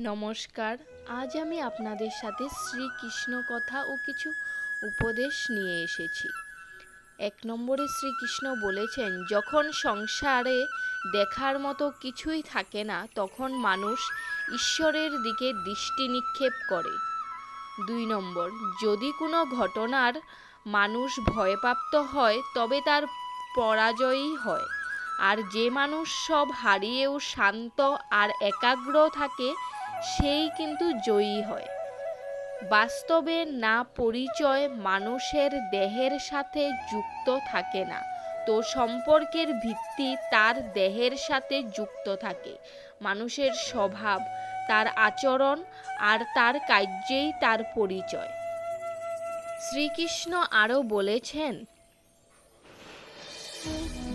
নমস্কার। আজ আমি আপনাদের সাথে শ্রীকৃষ্ণ কথা ও কিছু উপদেশ নিয়ে এসেছি। এক নম্বরে শ্রীকৃষ্ণ বলেছেন, যখন সংসারে দেখার মতো কিছুই থাকে না, তখন মানুষ ঈশ্বরের দিকে দৃষ্টি নিক্ষেপ করে। দুই নম্বর, যদি কোনো ঘটনার মানুষ ভয়প্রাপ্ত হয়, তবে তার পরাজয়ই হয়। আর যে মানুষ সব হারিয়েও শান্ত আর একাগ্র থাকে সেই কিন্তু জয়ী হয়। বাস্তবে না পরিচয় মানুষের দেহের সাথে যুক্ত থাকে না। তো সম্পর্কের ভিত্তি তার দেহের সাথে যুক্ত থাকে। মানুষের স্বভাব, তার আচরণ আর তার কার্যেই তার পরিচয়। শ্রীকৃষ্ণ আরও বলেছেন,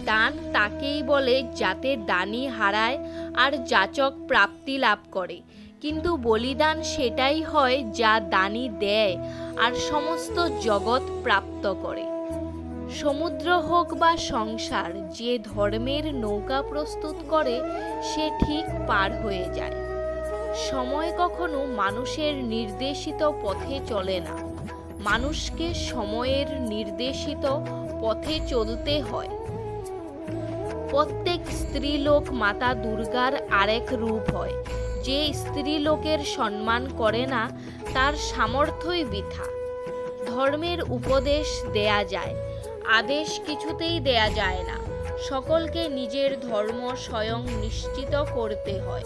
দান তাকেই বলে যাতে দানি হারায় আর যাচক প্রাপ্তি লাভ করে। কিন্তু বলিদান সেটাই হয় যা দানি দেয় আর সমস্ত জগৎ প্রাপ্ত করে। সমুদ্র হোক বা সংসার, যে ধর্মের নৌকা প্রস্তুত করে, সে ঠিক পার হয়ে যায়। সময় কখনো মানুষের নির্দেশিত পথে চলে না। মানুষকে সময়ের নির্দেশিত পথে চলতে হয়। প্রত্যেক স্ত্রীলোক মাতা দুর্গার আরেক রূপ হয়। যে স্ত্রীলোকের সম্মান করে না, তার সামর্থ্যই বৃথা। ধর্মের উপদেশ দেয়া যায়, আদেশ কিছুতেই দেয়া যায় না। সকলকে নিজের ধর্ম স্বয়ং নিশ্চিত করতে হয়।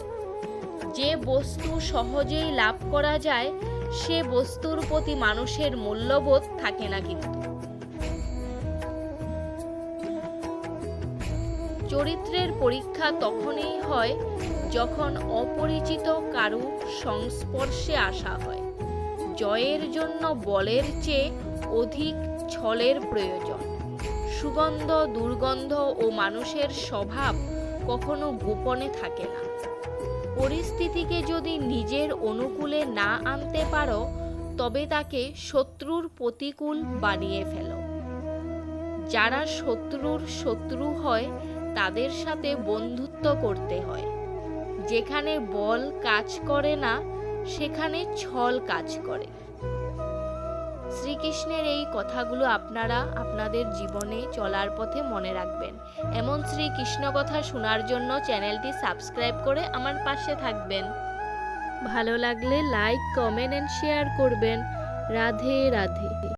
যে বস্তু সহজেই লাভ করা যায়, সে বস্তুর প্রতি মানুষের মূল্যবোধ থাকে না কিন্তু। চরিত্রের পরীক্ষা তখনই হয় যখন অপরিচিত কারু সংস্পর্শে আসা হয়। জয়ের জন্য বলের চেয়ে অধিক ছলের প্রয়োজন। সুগন্ধ, দুর্গন্ধ ও মানুষের স্বভাব কখনো গোপনে থাকে না। পরিস্থিতিকে যদি নিজের অনুকূলে না আনতে পারো, তবে তাকে শত্রুর প্রতিকূল বানিয়ে ফেলো। যারা শত্রুর শত্রু হয় তাদের সাথে বন্ধুত্ব করতে হয়। যেখানে বল কাজ করে না, সেখানে ছল কাজ করে। শ্রীকৃষ্ণের এই কথাগুলো আপনারা আপনাদের জীবনে চলার পথে মনে রাখবেন। এমন শ্রীকৃষ্ণ কথা শোনার জন্য চ্যানেলটি সাবস্ক্রাইব করে আমার পাশে থাকবেন। ভালো লাগলে লাইক, কমেন্ট অ্যান্ড শেয়ার করবেন। রাধে রাধে।